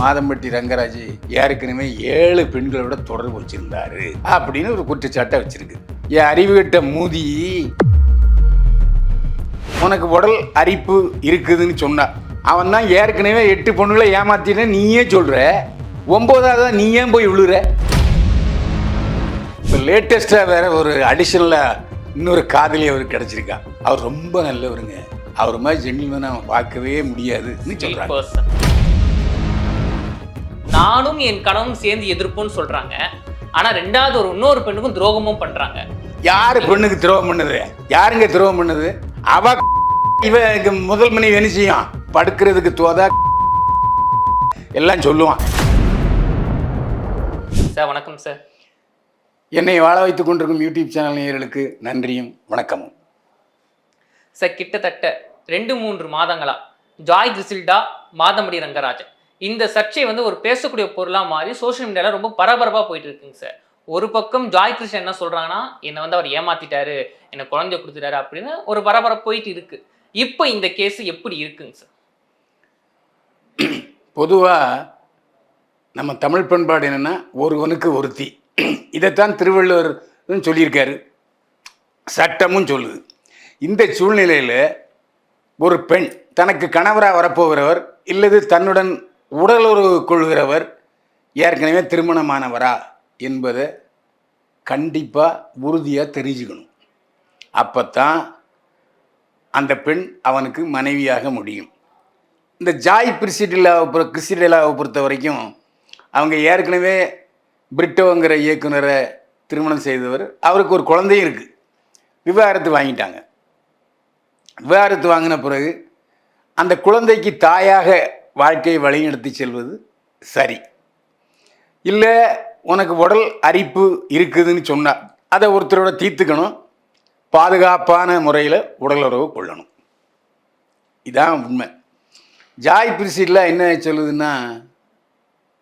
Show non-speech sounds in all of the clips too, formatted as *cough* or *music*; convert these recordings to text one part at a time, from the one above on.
மாதம்பட்டி ரங்கராஜ் ஏற்கனவே ஏழு பெண்களோட தொடர்பு வச்சிருந்தாரு அப்படின்னு ஒரு குற்றச்சாட்டை வச்சிருக்கு. என் அறிவுகட்ட மூதி உனக்கு உடல் அரிப்பு இருக்குதுன்னு சொன்னா. அவன் தான் ஏற்கனவே எட்டு பொண்ணுகளை ஏமாத்தின நீயே சொல்ற. ஒன்பதாவது நீ ஏன் போய் விழுற இப்போ லேட்டஸ்ட்டாக வேற ஒரு அடிஷனலாக இன்னொரு காதலி அவருக்கு கிடைச்சிருக்கா. அவர் ரொம்ப நல்லவருங்க. அவர் மாதிரி ஜென்னிமனை பார்க்கவே முடியாதுன்னு சொல்கிறாங்க. நானும் என் கணவனும் சேர்ந்து எதிர்ப்போம்னு சொல்றாங்க. ஆனா ரெண்டாவது ஒரு இன்னொரு பெண்ணுக்கும் துரோகமும் பண்றாங்க. யாரு பெண்ணுக்கு துரோகம் பண்ணுது? யாருங்க துரோகம் பண்ணுது? அவ இவ முதல் மணி என்ன செய்யும்? படுக்கிறதுக்கு தோதா எல்லாம் சொல்லுவான். சார் வணக்கம் சார். என்னை வாழ வைத்துக் கொண்டிருக்கும் யூடியூப் சேனல் நேயர்களுக்கு நன்றியும் வணக்கமும். சார் கிட்டத்தட்ட ரெண்டு மூன்று மாதங்களா ஜாய் கிறிசில்டா மாதம்படி ரங்கராஜன். இந்த சர்ச்சை வந்து ஒரு பேசக்கூடிய பொருளாக மாறி சோஷியல் மீடியாவில் ரொம்ப பரபரப்பாக போயிட்டு இருக்குங்க சார். ஒரு பக்கம் ஜாய் கிருஷ்ணன் என்ன சொல்கிறாங்கன்னா என்னை வந்து அவர் ஏமாத்திட்டாரு என்னை குழந்தை கொடுத்துட்டாரு அப்படின்னு ஒரு பரபரப்பு போயிட்டு இருக்கு. இப்போ இந்த கேஸ் எப்படி இருக்குங்க சார்? பொதுவாக நம்ம தமிழ் பண்பாடு என்னென்னா ஒருவனுக்கு ஒருத்தி. இதைத்தான் திருவள்ளுவர் சொல்லியிருக்காரு. சட்டமும் சொல்லுது. இந்த சூழ்நிலையில் ஒரு பெண் தனக்கு கணவராக வரப்போகிறவர் இல்லது தன்னுடன் உடலுறவு கொள்கிறவர் ஏற்கனவே திருமணமானவரா என்பதை கண்டிப்பாக உறுதியாக தெரிஞ்சுக்கணும். அப்போ தான் அந்த பெண் அவனுக்கு மனைவியாக முடியும். இந்த ஜாய் பிரிசிடிலாவை பொறு கிறிஸ்டிலாவை பொறுத்த வரைக்கும் அவங்க ஏற்கனவே பிரிட்டோங்கிற இயக்குனரை திருமணம் செய்தவர் அவருக்கு ஒரு குழந்தையும் இருக்குது விவாகரத்து வாங்கிட்டாங்க. விவாகரத்து வாங்கின பிறகு அந்த குழந்தைக்கு தாயாக வாழ்க்கையை வழிநடத்தி செல்வது சரி. இல்லை உனக்கு உடல் அரிப்பு இருக்குதுன்னு சொன்னால் அதை ஒருத்தரோட தீர்த்துக்கணும். பாதுகாப்பான முறையில் உடலுறவு கொள்ளணும். இதான் உண்மை. ஜாய் பிரிசிட்ல என்ன சொல்லுதுன்னா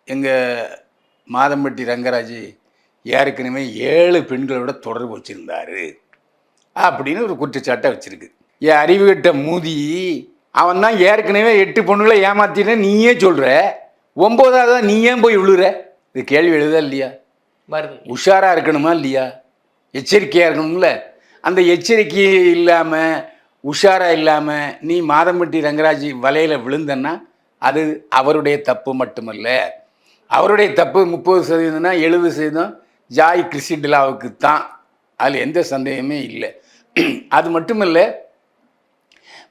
எங்கள் மாதம்பட்டி ரங்கராஜ் ஏற்கனவே ஏழு பெண்களோட தொடர்பு வச்சுருந்தார். அப்படின்னு ஒரு குற்றச்சாட்டை வச்சுருக்கு. என் அறிவுகட்ட மூதி அவன் தான் ஏற்கனவே எட்டு பொண்ணுகளை ஏமாத்தின நீயே சொல்கிற ஒம்போதாவது நீ ஏன் போய் விழுற இது கேள்வி எழுதா இல்லையா? வருது. உஷாராக இருக்கணுமா இல்லையா? எச்சரிக்கையாக இருக்கணும்ல. அந்த எச்சரிக்கை இல்லாமல் உஷாராக இல்லாமல் நீ மாதம்பட்டி ரங்கராஜ் வலையில் விழுந்தன்னா அது அவருடைய தப்பு மட்டுமல்ல. அவருடைய தப்பு முப்பது சதவீதம்னா எழுபது சதவீதம் ஜாய் கிறிஸ்டிலாவுக்கு தான் அதில் எந்த சந்தேகமே இல்லை. அது மட்டுமல்ல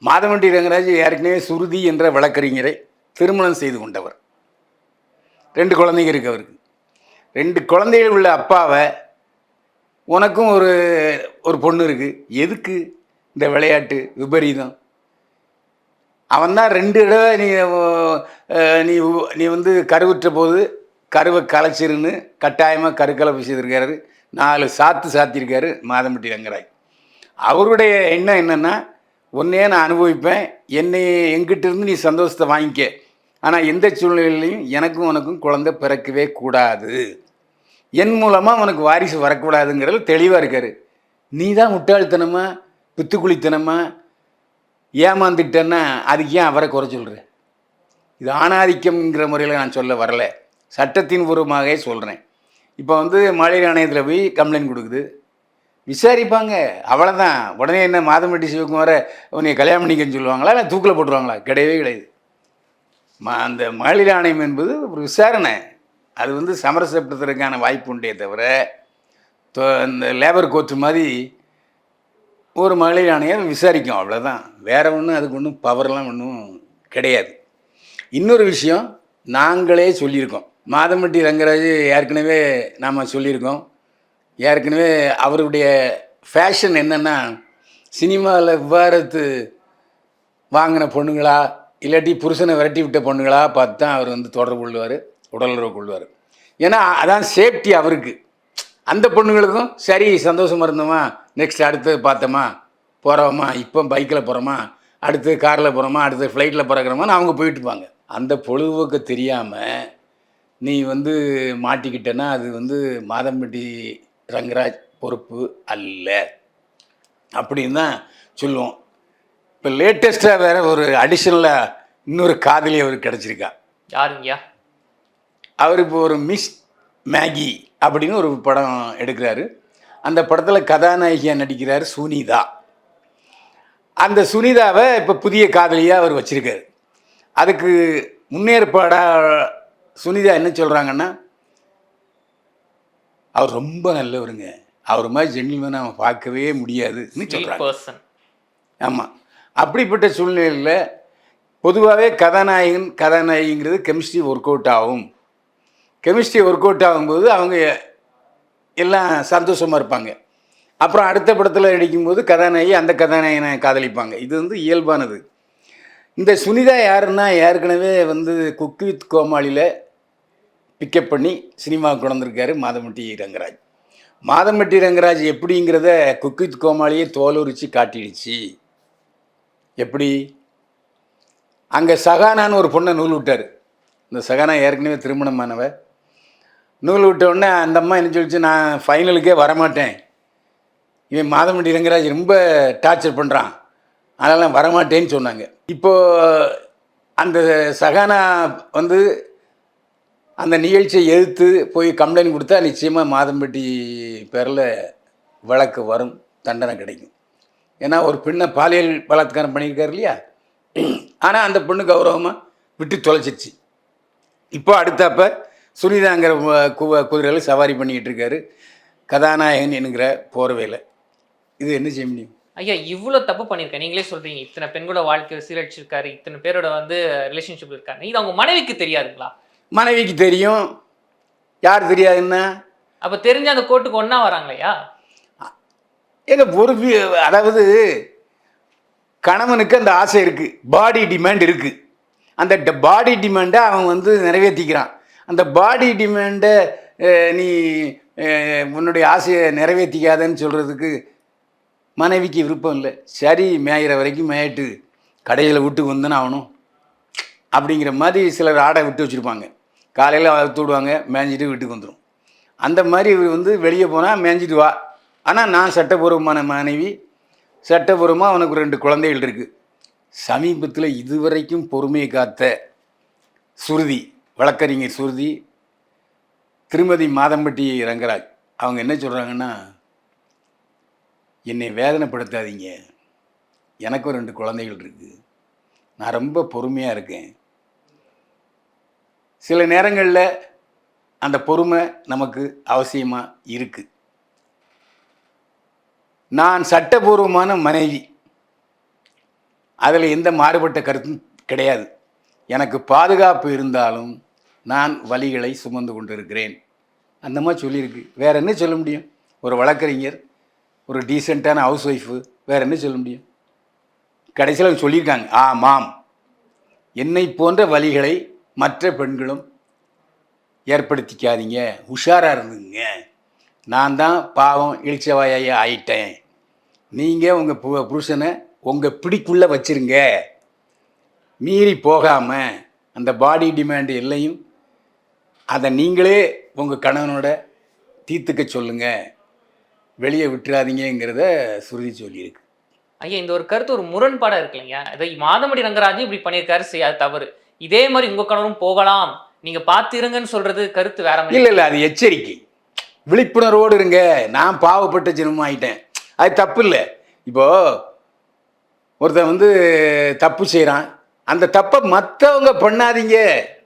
மாதவண்டி ரங்கராஜ் ஏற்கனவே சுருதி என்ற வழக்கறிஞரை திருமணம் செய்து கொண்டவர். ரெண்டு குழந்தைங்க இருக்கு அவருக்கு. ரெண்டு குழந்தைகள் உள்ள அப்பாவை உனக்கும் ஒரு ஒரு பொண்ணு இருக்குது எதுக்கு இந்த விளையாட்டு? விபரீதம். அவன் தான் ரெண்டு தடவை நீ நீ நீ வந்து கருவுற்ற போது கருவை கலைச்சிருன்னு கட்டாயமாக கருக்கலப்பு செய்திருக்காரு நாலு சாத்து சாத்தியிருக்காரு மாதம்பட்டி ரங்கராஜ். அவருடைய எண்ணம் என்னென்னா உன்னையே நான் அனுபவிப்பேன். என்னை எங்கிட்ட இருந்து நீ சந்தோஷத்தை வாங்கிக்க. ஆனால் எந்த சூழ்நிலையிலையும் எனக்கும் உனக்கும் குழந்தை பிறக்கவே கூடாது. என் மூலமாக உனக்கு வாரிசு வரக்கூடாதுங்கிறது தெளிவாக இருக்காரு. நீ தான் முட்டாள்தனமா பித்துக்குளித்தனமா ஏமாந்துட்டேன்னா அதுக்கு ஏன் அவரை குறை சொல்கிற இது ஆணாதிக்கம்ங்கிற முறையில் நான் சொல்ல வரலை. சட்டத்தின் பூர்வமாகவே சொல்கிறேன் இப்போ வந்து மழை ஆணையத்தில் போய் கம்ப்ளைண்ட் கொடுக்குது. விசாரிப்பாங்க. அவ்வளோதான் உடனே என்ன மாதம்பட்டி சிவகுமாரை உன்னை கல்யாணம் பண்ணிக்கன்னு சொல்லுவாங்களா? இல்லை தூக்கில் போட்டுருவாங்களா? கிடையவே கிடையாது. ம- அந்த மகளிர் ஆணையம் என்பது ஒரு விசாரணை. அது வந்து சமரசப்படுத்துறதுக்கான வாய்ப்பு உண்டே தவிர இந்த லேபர் கோர்ட்டு மாதிரி ஒரு மகளிர் ஆணையம் விசாரிக்கும். அவ்வளோதான் வேற ஒன்றும் அதுக்கு ஒன்றும் பவர்லாம் ஒன்றும் கிடையாது. இன்னொரு விஷயம் நாங்களே சொல்லியிருக்கோம். மாதம்பட்டி ரங்கராஜ் ஏற்கனவே நாம் சொல்லியிருக்கோம். ஏற்கனவே அவருடைய ஃபேஷன் என்னென்னா சினிமாவில் விவாரத்து வாங்கின பொண்ணுங்களா இல்லாட்டி புருஷனை விரட்டி விட்ட பொண்ணுங்களா பார்த்து தான் அவர் வந்து தொடர்பு கொள்வார் உடலுறவு கொள்வார். ஏன்னா அதான் சேஃப்டி அவருக்கு. அந்த பொண்ணுங்களுக்கும் சரி சந்தோஷமாக இருந்தோமா நெக்ஸ்ட் அடுத்து பார்த்தோமா போகிறோமா இப்போ பைக்கில் போகிறோமா அடுத்து காரில் போகிறோமா அடுத்து ஃப்ளைட்டில் பறக்கிறோமான்னு அவங்க போயிட்டுப்பாங்க அந்த பொழுதுபோக்கு தெரியாமல் நீ வந்து மாட்டிக்கிட்டேன்னா அது வந்து மாதம்பட்டி ரங்கராஜ் பொறுப்பு அல்ல. அப்படின்னு தான் சொல்லுவோம். இப்போ லேட்டஸ்ட்டாக வேற ஒரு அடிஷ்னலாக இன்னொரு காதலி அவருக்கு கிடச்சிருக்கா. யாருங்கய்யா அவர் இப்போ ஒரு மிஸ் மேகி அப்படின்னு ஒரு படம் எடுக்கிறாரு. அந்த படத்தில் கதாநாயகியாக நடிக்கிறார் சுனிதா. அந்த சுனிதாவை இப்போ புதிய காதலியாக அவர் வச்சிருக்காரு. அதுக்கு முன்னேற்பாடாக சுனிதா என்ன சொல்கிறாங்கன்னா அவர் ரொம்ப நல்லவருங்க. அவர் மாதிரி ஜென்டில்மேனை அவன் பார்க்கவே முடியாதுன்னு சொல்கிறாங்க ஆமாம் அப்படிப்பட்ட சூழ்நிலையில் பொதுவாகவே கதாநாயகன் கதாநாயகிங்கிறது கெமிஸ்ட்ரி ஒர்க் அவுட் ஆகும். கெமிஸ்ட்ரி ஒர்க் அவுட் ஆகும்போது அவங்க எல்லாம் சந்தோஷமாக இருப்பாங்க. அப்புறம் அடுத்த படத்தில் நடிக்கும்போது கதாநாயகி அந்த கதாநாயகனை காதலிப்பாங்க. இது வந்து இயல்பானது. இந்த சுனிதா யாருன்னா ஏற்கனவே வந்து குக் வித் கோமாளியில் பிக்கப் பண்ணி சினிமாவுக்கு கொண்டு வந்திருக்காரு மாதமட்டி ரங்கராஜ். மாதமட்டி ரங்கராஜ் எப்படிங்கிறத குக்கித் கோமாளியே தோலுரிச்சு காட்டிடுச்சு. எப்படி? அங்கே சகானான்னு ஒரு பொண்ணை நூல் விட்டார். இந்த சகானா ஏற்கனவே திருமணமானவ. நூல் விட்ட உடனே அந்த அம்மா என்ன சொல்லிச்சு நான் ஃபைனலுக்கே வரமாட்டேன். இவன் மாதமட்டி ரங்கராஜ் ரொம்ப டார்ச்சர் பண்ணுறான் அதெல்லாம் வரமாட்டேன்னு சொன்னாங்க. இப்போது அந்த சகானா வந்து அந்த நிகழ்ச்சியை எதிர்த்து போய் கம்ப்ளைண்ட் கொடுத்தா நிச்சயமாக மாதம்பட்டி பேரில் வழக்கு வரும் தண்டனை கிடைக்கும். ஏன்னா ஒரு பெண்ணை பாலியல் பலாத்காரம் பண்ணியிருக்காரு இல்லையா? ஆனால் அந்த பொண்ணு கௌரவமாக விட்டு தொலைச்சிருச்சு. இப்போ அடுத்தப்ப சுனிதாங்கிற குதிரையில் சவாரி பண்ணிக்கிட்டு இருக்காரு. கதாநாயகன் என்கிற போர்வையில். இது என்ன செய்ய முடியும்? ஐயா இவ்வளோ தப்பு பண்ணியிருக்கேன். நீங்களே சொல்கிறீங்க இத்தனை பெண்களோட வாழ்க்கையை சீரழிச்சிருக்காரு. இத்தனை பேரோட வந்து ரிலேஷன்ஷிப் இருக்காரு. இது அவங்க மனைவிக்கு தெரியாதுங்களா? மனைவிக்கு தெரியும். யார் தெரியாதுன்னா அப்ப தெரிஞ்ச அந்த கோர்ட்டுக்கு ஒண்ணா வராங்களையா? ஒரு வி- அதாவது கணவனுக்கு அந்த ஆசை இருக்குது பாடி டிமாண்ட் இருக்குது அந்த பாடி டிமாண்டை அவன் வந்து நிறைவேற்றிக்கிறான் அந்த பாடி டிமாண்டை நீ உன்னுடைய ஆசையை நிறைவேற்றிக்காதன்னு சொல்கிறதுக்கு மனைவிக்கு விருப்பம் இல்லை. சரி மேயிற வரைக்கும் மேயிட்டு கடையில் விட்டு வந்துன்னு ஆகணும். அப்படிங்கிற மாதிரி சிலர் ஆடை விட்டு வச்சுருப்பாங்க. காலையில் வளர்த்து விடுவாங்க மேய்ஞ்சிட்டு வீட்டுக்கு வந்துடும் அந்த மாதிரி இவர் வந்து வெளியே போனால் மேய்ஞ்சிட்டு வா. ஆனால் நான் சட்டபூர்வமான மனைவி. சட்டபூர்வமாக அவனுக்கு ரெண்டு குழந்தைகள் இருக்குது சமீபத்தில் இதுவரைக்கும் பொறுமையை காத்த சுருதி வழக்கறிஞர் சுருதி திருமதி மாதம்பட்டி ரங்கராஜ் அவங்க என்ன சொல்கிறாங்கன்னா என்னை வேதனைப்படுத்தாதீங்க. எனக்கும் ரெண்டு குழந்தைகள் இருக்குது நான் ரொம்ப பொறுமையாக இருக்கேன். சில நேரங்களில் அந்த பொறுமை நமக்கு அவசியமாக இருக்குது நான் சட்டபூர்வமான மனைவி. அதில் எந்த மாறுபட்ட கருத்தும் கிடையாது. எனக்கு பாதுகாப்பு இருந்தாலும் நான் வழிகளை சுமந்து கொண்டிருக்கிறேன். அந்த மாதிரி சொல்லியிருக்கு. வேற என்ன சொல்ல முடியும்? ஒரு வழக்கறிஞர் ஒரு டீசெண்டான ஹவுஸ் ஒய்ஃபு வேற என்ன சொல்ல முடியும்? கடைசியில் சொல்லியிருக்காங்க ஆமாம் என்னை போன்ற வழிகளை மற்ற பெண்களும் ஏற்படுத்திக்காதீங்க. உஷாராக இருந்துங்க நான் தான் பாவம் இழிச்சவாயாக ஆயிட்டேன். நீங்கள் உங்கள் பு புருஷனை உங்கள் பிடிக்குள்ளே வச்சிருங்க. மீறி போகாமல் அந்த பாடி டிமாண்டு எல்லையும் அதை நீங்களே உங்கள் கணவனோட தீர்த்துக்க சொல்லுங்கள் வெளியே விட்டுறாதீங்கங்கிறத சுருதி சொல்லியிருக்கு. ஐயா இந்த ஒரு கருத்து ஒரு முரண்பாடாக இருக்குல்லைங்க. அதை மாதமடி ரங்கராஜும் இப்படி பண்ணியிருக்காரு. செய்யாது தவறு. இதே மாதிரி உங்க கணவரும் போகலாம். நீங்க பார்த்துருங்கன்னு சொல்றது கருத்து வேற மாதிரி. இல்லை இல்லை அது எச்சரிக்கை. விழிப்புணர்வோடு இருங்க. நான் பாவப்பட்ட ஜென்மம் ஆயிட்டேன். அது தப்பு இல்லை. இப்போ ஒருத்தன் வந்து தப்பு செய்கிறான் அந்த தப்பை மற்றவங்க பண்ணாதீங்க.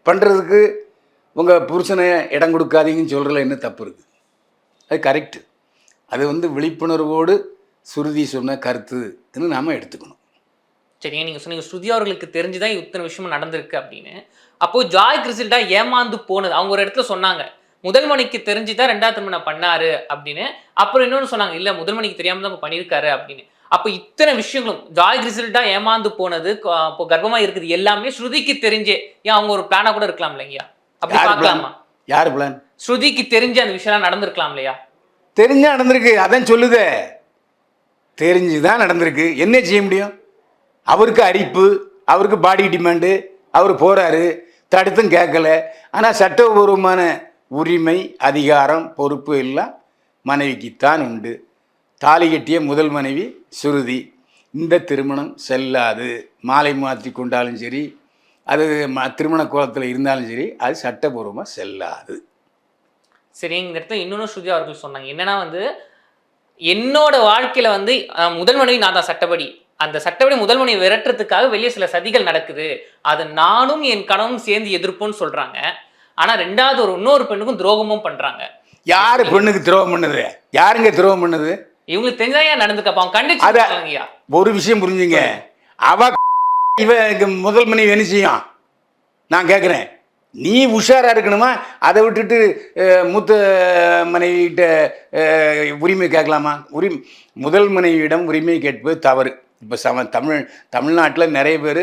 பண்ணுறதுக்கு உங்கள் புருஷனை இடம் கொடுக்காதீங்கன்னு சொல்கிறதுல என்ன தப்பு இருக்குது அது கரெக்டு அது வந்து விழிப்புணர்வோடு சுருதி சொன்ன கருத்துன்னு நாம் எடுத்துக்கணும். சரிங்க நீங்க சொன்னீங்க ஸ்ருதி அவர்களுக்கு தெரிஞ்சுதான் இத்தனை விஷயமும் நடந்திருக்கு அப்படின்னு. அப்போ ஜாய் கிறிசில்டா ஏமாந்து போனது. அவங்க ஒரு இடத்துல சொன்னாங்க முதல் மணிக்கு தெரிஞ்சுதான் ரெண்டாவது திருமணம் பண்ணாரு அப்படின்னு. அப்புறம் இன்னொன்னு சொன்னாங்க இல்ல முதல் மணிக்கு தெரியாம தான் இப்ப பண்ணியிருக்காரு அப்படின்னு. அப்போ இத்தனை விஷயங்களும் ஜாய் கிறிசில்டா ஏமாந்து போனது க- அப்போ கர்ப்பமா இருக்குது எல்லாமே ஸ்ருதிக்கு தெரிஞ்சே. ஏன் அவங்க ஒரு பிளானா கூட இருக்கலாம் இல்லையா? அப்படி பார்க்கலாமா? யார் பிளான் ஸ்ருதிக்கு தெரிஞ்ச அந்த விஷயம்லாம் நடந்திருக்கலாம் இல்லையா? தெரிஞ்சா நடந்திருக்கு அதான் சொல்லுதே. தெரிஞ்சு தான் நடந்திருக்கு. என்ன செய்ய முடியும்? அவருக்கு அரிப்பு அவருக்கு பாடி டிமாண்டு அவர் போகிறாரு தடுத்தும் கேட்கல. ஆனால் சட்டபூர்வமான உரிமை அதிகாரம் பொறுப்பு எல்லாம் மனைவிக்குத்தான் உண்டு. தாலி கட்டிய முதல் மனைவி சுருதி. இந்த திருமணம் செல்லாது. மாலை மாற்றி கொண்டாலும் சரி அது ம திருமண கோலத்தில் இருந்தாலும் சரி அது சட்டபூர்வமாக செல்லாது. சரி இந்த இடத்துல இன்னொன்று ஸ்ருதி அவர்கள் சொன்னாங்க. என்னன்னா வந்து என்னோட வாழ்க்கையில் வந்து முதல் மனைவி நான் தான் சட்டப்படி. அந்த சட்டப்படி முதல் மனைவி விரட்டுறதுக்காக வெளியே சில சதிகள் நடக்குது. அது நானும் என் கணவனும் சேர்ந்து எதிர்ப்போம்னு சொல்றாங்க. ஆனா ரெண்டாவது ஒரு இன்னொரு பெண்ணுக்கும் துரோகமும் பண்றாங்க. யார் பெண்ணுக்கு துரோகம் பண்ணுது? யாருங்க துரோகம் பண்ணுது? இவங்களுக்கு தெரிஞ்சா ஏன் நடந்துக்கப்பா? கண்டிச்சு. ஒரு விஷயம் புரிஞ்சுங்க. அவ *laughs* இவ முதல் மனைவி என்ன செய்யும்? நான் கேட்குறேன் நீ உஷாராக இருக்கணுமா? அதை விட்டுட்டு மூத்த மனைவிகிட்ட உரிமை கேட்கலாமா? உரிமை முதல் மனைவியிடம் உரிமை கேட்பது தவறு. இப்போ சம தமிழ் தமிழ்நாட்டில் நிறைய பேர்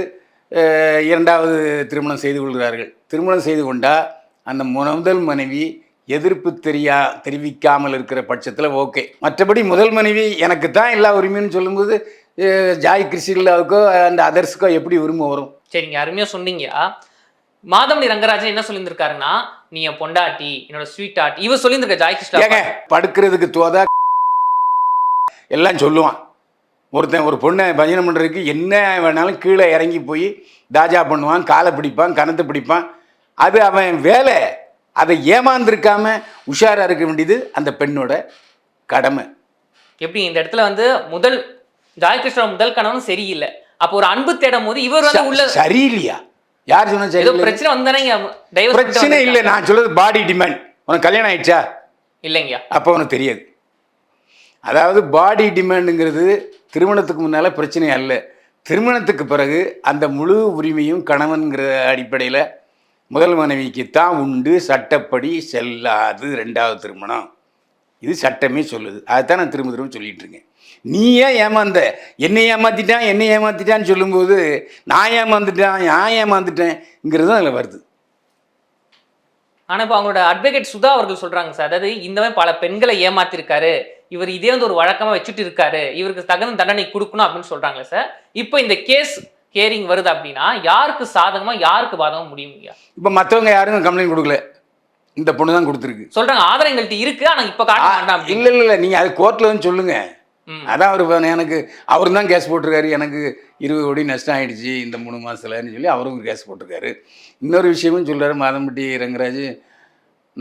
இரண்டாவது திருமணம் செய்து கொள்கிறார்கள். திருமணம் செய்து கொண்டால் அந்த முதல் மனைவி எதிர்ப்பு தெரியா தெரிவிக்காமல் இருக்கிற பட்சத்தில் ஓகே. மற்றபடி முதல் மனைவி எனக்கு தான் எல்லா உரிமைன்னு சொல்லும்போது ஜாய் கிறிஸ்டிலாவுக்கோ அந்த அதர்ஸுக்கோ எப்படி உரிமை வரும்? சரிங்க அருமையா சொன்னீங்க. மாதமணி ரங்கராஜன் என்ன சொல்லியிருந்திருக்காருன்னா நீ என் பொண்டாட்டி என்னோட ஸ்வீட் ஆர்ட் இவர் சொல்லியிருந்திருக்க ஜாய் கிருஷ்ணா படுக்கிறதுக்கு தோதா எல்லாம் சொல்லுவான். ஒருத்தன் ஒரு பொண்ணை பஜனை பண்ணுறதுக்கு என்ன வேணாலும் கீழே இறங்கி போய் தாஜா பண்ணுவான் காலை பிடிப்பான் கணத்தை பிடிப்பான். அது அவன் வேலை. அதை ஏமாந்துருக்காம உஷாரா இருக்க வேண்டியது அந்த பெண்ணோட கடமை. எப்படி? இந்த இடத்துல வந்து முதல் ஜாய் கிருஷ்ணா முதல் கணவன் சரியில்லை. அப்போ ஒரு அன்பு தேடும் போது இவர் வந்து உள்ள சரியில்லையா? யார் சொன்னா சரி பிரச்சனை வந்தானே பிரச்சனை இல்லை. நான் சொல்றது பாடி டிமாண்ட் உனக்கு கல்யாணம் ஆயிடுச்சா? இல்லைங்கய்யா. அப்போ உனக்கு தெரியாது. அதாவது பாடி டிமாண்டுங்கிறது திருமணத்துக்கு முன்னால் பிரச்சனை அல்ல. திருமணத்துக்கு பிறகு அந்த முழு உரிமையும் கணவன்கிற அடிப்படையில் முதல் மனைவிக்கு தான் உண்டு. சட்டப்படி செல்லாது ரெண்டாவது திருமணம். இது சட்டமே சொல்லுது. அதுதான் நான் திரும்ப திரும்ப சொல்லிட்டு இருக்கேன். நீ ஏன் ஏமாந்த? என்னை ஏமாத்திட்டான் என்னை ஏமாத்திட்டான்னு சொல்லும்போது நான் ஏமாந்துட்டான் நான் ஏமாந்துட்டேங்கிறது தான் அதில் வருது. ஆனால் இப்போ அவங்களோட அட்வொகேட் சுதா அவர்கள் சொல்கிறாங்க சார். அதாவது இந்த மாதிரி பல பெண்களை ஏமாத்திருக்காரு. இவர் இதே வந்து ஒரு வழக்கமா வச்சுட்டு இருக்காரு. இவருக்கு தகுந்த தண்டனை கொடுக்கணும் அப்படின்னு சொல்றாங்களே சார் இப்போ இந்த கேஸ் ஹியரிங் வருது அப்படின்னா யாருக்கு சாதகமா யாருக்கு பாதகமா முடியுங்க இப்போ மற்றவங்க யாரும் கம்ப்ளைண்ட் கொடுக்கல. இந்த பொண்ணு தான் கொடுத்துருக்கு. சொல்றாங்க ஆதாரம் எங்கள்கிட்ட இருக்கு ஆனா இப்ப காட்ட. இல்லை இல்லை இல்லை. நீங்கள் அது கோர்ட்டில் வந்து சொல்லுங்கள் ம். அதான் அவர் எனக்கு அவர் தான் கேஸ் போட்டிருக்காரு. எனக்கு இருபது கோடி நஷ்டம் ஆயிடுச்சு இந்த மூணு மாதத்துலன்னு சொல்லி அவரும் கேஸ் போட்டிருக்காரு. இன்னொரு விஷயமும் சொல்றாரு. மாதம்பட்டி ரங்கராஜ்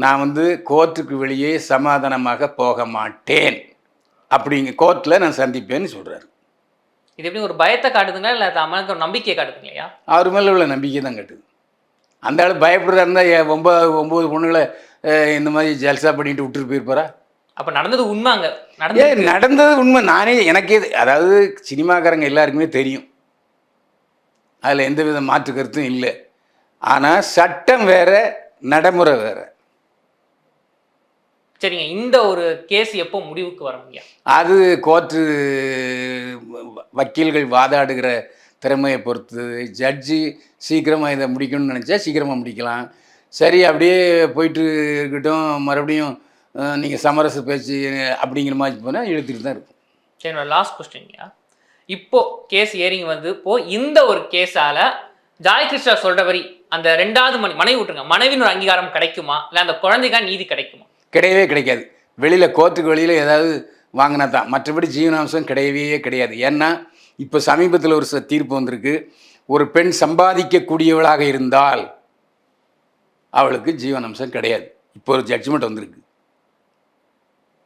நான் வந்து கோர்ட்டுக்கு வெளியே சமாதானமாக போக மாட்டேன். அப்படிங்க கோர்ட்டில் நான் சந்திப்பேன்னு சொல்கிறாரு இது எப்படி ஒரு பயத்தை காட்டுதுங்களா? இல்ல தமிழுக்கு ஒரு நம்பிக்கையை காட்டுதுங்களையா அவர் மேலே உள்ள நம்பிக்கை தான் கட்டுது. அந்த ஆள் பயப்படுறாருந்தா ஒன்பது ஒம்பது பொண்ணுகளை இந்த மாதிரி ஜல்சா பண்ணிட்டு விட்டுட்டு போயிருப்பாரா? அப்ப நடந்தது உண்மை அங்க ஏ நடந்தது நடந்தது உண்மை. நானே எனக்கே அதாவது சினிமாக்காரங்க எல்லாருக்குமே தெரியும். அதில் எந்த வித மாற்று கருத்தும் இல்லை. ஆனால் சட்டம் வேற நடைமுறை வேற. சரிங்க இந்த ஒரு கேஸ் எப்போ முடிவுக்கு வருங்க அது கோர்ட்டு வக்கீல்கள் வாதாடுகிற திறமையை பொறுத்து ஜட்ஜி சீக்கிரமாக இதை முடிக்கணும்னு நினச்சா சீக்கிரமாக முடிக்கலாம். சரி அப்படியே போயிட்டு இருக்கட்டும். மறுபடியும் நீங்கள் சமரச பேச்சு அப்படிங்கிற மாதிரி போனால் இழுத்துட்டு தான் இருக்கும். சரி லாஸ்ட் கொஸ்டின்யா இப்போ கேஸ் ஏறிங் வந்து இப்போ இந்த ஒரு கேஸால ஜாய் கிருஷ்ணா சொல்றபடி அந்த ரெண்டாவது மணி மனைவி விட்டுருங்க. மனைவின் ஒரு அங்கீகாரம் கிடைக்குமா? இல்ல அந்த குழந்தைக்கான நீதி கிடைக்குமா? கிடையவே கிடைக்காது. வெளியில் கோர்ட்டுக்கு வெளியில் ஏதாவது வாங்கினா தான். மற்றபடி ஜீவனாம்சம் கிடையவே கிடையாது. ஏன்னா இப்போ சமீபத்தில் ஒரு தீர்ப்பு வந்திருக்கு. ஒரு பெண் சம்பாதிக்கக்கூடியவளாக இருந்தால் அவளுக்கு ஜீவனாம்சம் கிடையாது. இப்போ ஒரு ஜட்ஜ்மெண்ட் வந்திருக்கு.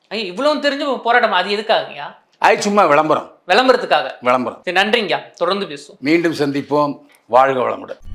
ஐயா இவ்வளவு தெரிஞ்சு போராட்டம் அது எதுக்காகங்கய்யா? அது சும்மா விளம்பரம். விளம்பரத்துக்காக. விளம்பரம். சரி நன்றிங்கய்யா. தொடர்ந்து பேசுவோம். மீண்டும் சந்திப்போம். வாழ்க வளமுடன்.